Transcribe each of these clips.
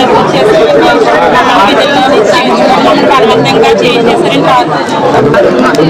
谢谢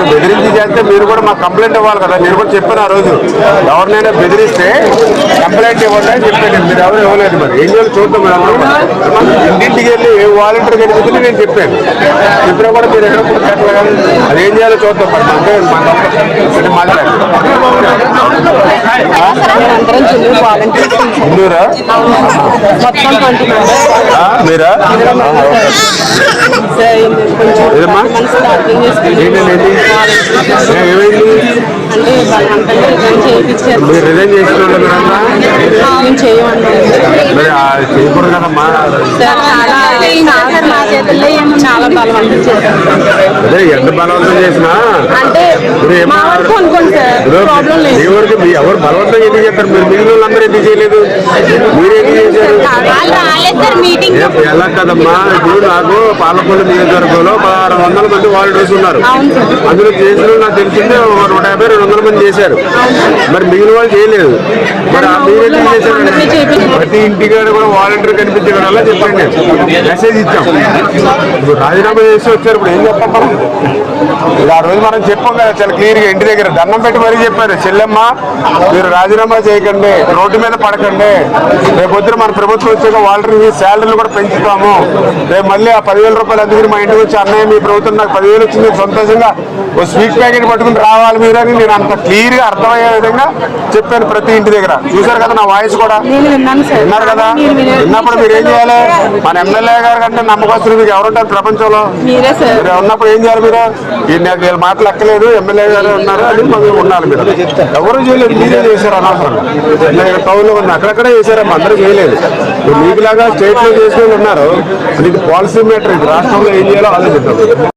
వాడు బెదిరించి చేస్తే మీరు కూడా మాకు కంప్లైంట్ ఇవ్వాలి కదా నేను కూడా చెప్పాను ఆ రోజు ఎవరినైనా బెదిరిస్తే కంప్లైంట్ ఇవ్వండి అని చెప్పాను మీరు ఎవరు ఇవ్వలేదు మరి ఏం చేయాలి చూద్దాం మీరు. ఇంటింటికి వెళ్ళి ఏ వాలంటీర్ కనిపించింది నేను చెప్పాను చెప్పినా కూడా మీరు ఎక్కడ. అది ఏం చేయాలో చూద్దాం మరి అంటే ఆ, మీరా ఏదమ్మా? ఏంటండి మీరు రిజైన్ చేసిన చేయకూడదు కదమ్మా చాలా బలవంతం అదే ఎంత బలవంతం చేసినా? అంటే ఇప్పుడు ఏం- మా వరకు అనుకోండి సార్ ఇప్పుడు ప్రాబ్లం మీ లేదు. వరకు మీ ఎవరు బలవంతంగా ఎందుకు చేస్తారు? మీరు మిగిలిన వాళ్ళందరూ ఎందుకు చేయలేదు? మీరు ఎందుకు చేశారు ఎలా కదమ్మా? ఇప్పుడు నాకు పాలకొల్లు నియోజకవర్గంలో పదహారు వందల మంది వాలంటీర్స్ ఉన్నారు. అందులో చేసిన నాకు తెలిసిందే నూట యాభై రెండు వందల మంది చేశారు. మరి మిగిలిన వాళ్ళు చేయలేదు. మరి ఆ మీరు. ప్రతి ఇంటికాడ కూడా వాలంటీర్ కనిపించడం వల్ల చెప్పండి. మెసేజ్ ఇచ్చాం. ఇప్పుడు రాజీనామా చేసి వచ్చారు ఇప్పుడు ఏం చెప్పాం మనం? ఇది ఆ రోజు మనం చెప్పాం కదా చాలా క్లియర్గా ఇంటి దగ్గర దండం పెట్టి మరీ చెప్పారు. చెల్లెమ్మ మీరు రాజీనామా చేయకండి రోడ్డు మీద పడకండి. రేపు పొద్దున మన ప్రభుత్వం వచ్చాక వాలంటీర్ శాలరీలు కూడా పెంచుతాము. రేపు మళ్ళీ ఆ పదివేల రూపాయలు అందుకని మా ఇంటికి వచ్చి అన్నయ్య మీ ప్రభుత్వం నాకు పదివేలు వచ్చింది సంతోషంగా ఓ స్వీట్ ప్యాకెట్ పట్టుకుని రావాలి మీరు అని నేను అంత క్లియర్గా అర్థమయ్యే విధంగా చెప్పాను ప్రతి ఇంటి దగ్గర. చూసారు కదా నా వాయిస్ కూడా? విన్నారు కదా. విన్నప్పుడు మీరు ఏం చేయాలి? మన ఎమ్మెల్యే గారు కంటే నమ్మకస్తులు మీకు ఎవరుంటారు ప్రపంచంలో? ఉన్నప్పుడు ఏం చేయాలి మీరు? వీళ్ళ మాటలు ఎక్కలేదు ఎమ్మెల్యే గారు ఉన్నారు అని ఉండాలి మీరు. ఎవరు చేయలేదు మీరే చేశారు అనవసరం టౌన్లో ఉంది అక్కడక్కడే చేశారమ్మా అందరూ చేయలేదు. మీకులాగా స్టేట్లో చేసిన వాళ్ళు ఉన్నారు పాలసీ మేటర్ రాష్ట్రంలో ఏం చేయాలో ఆలోచిద్దాం.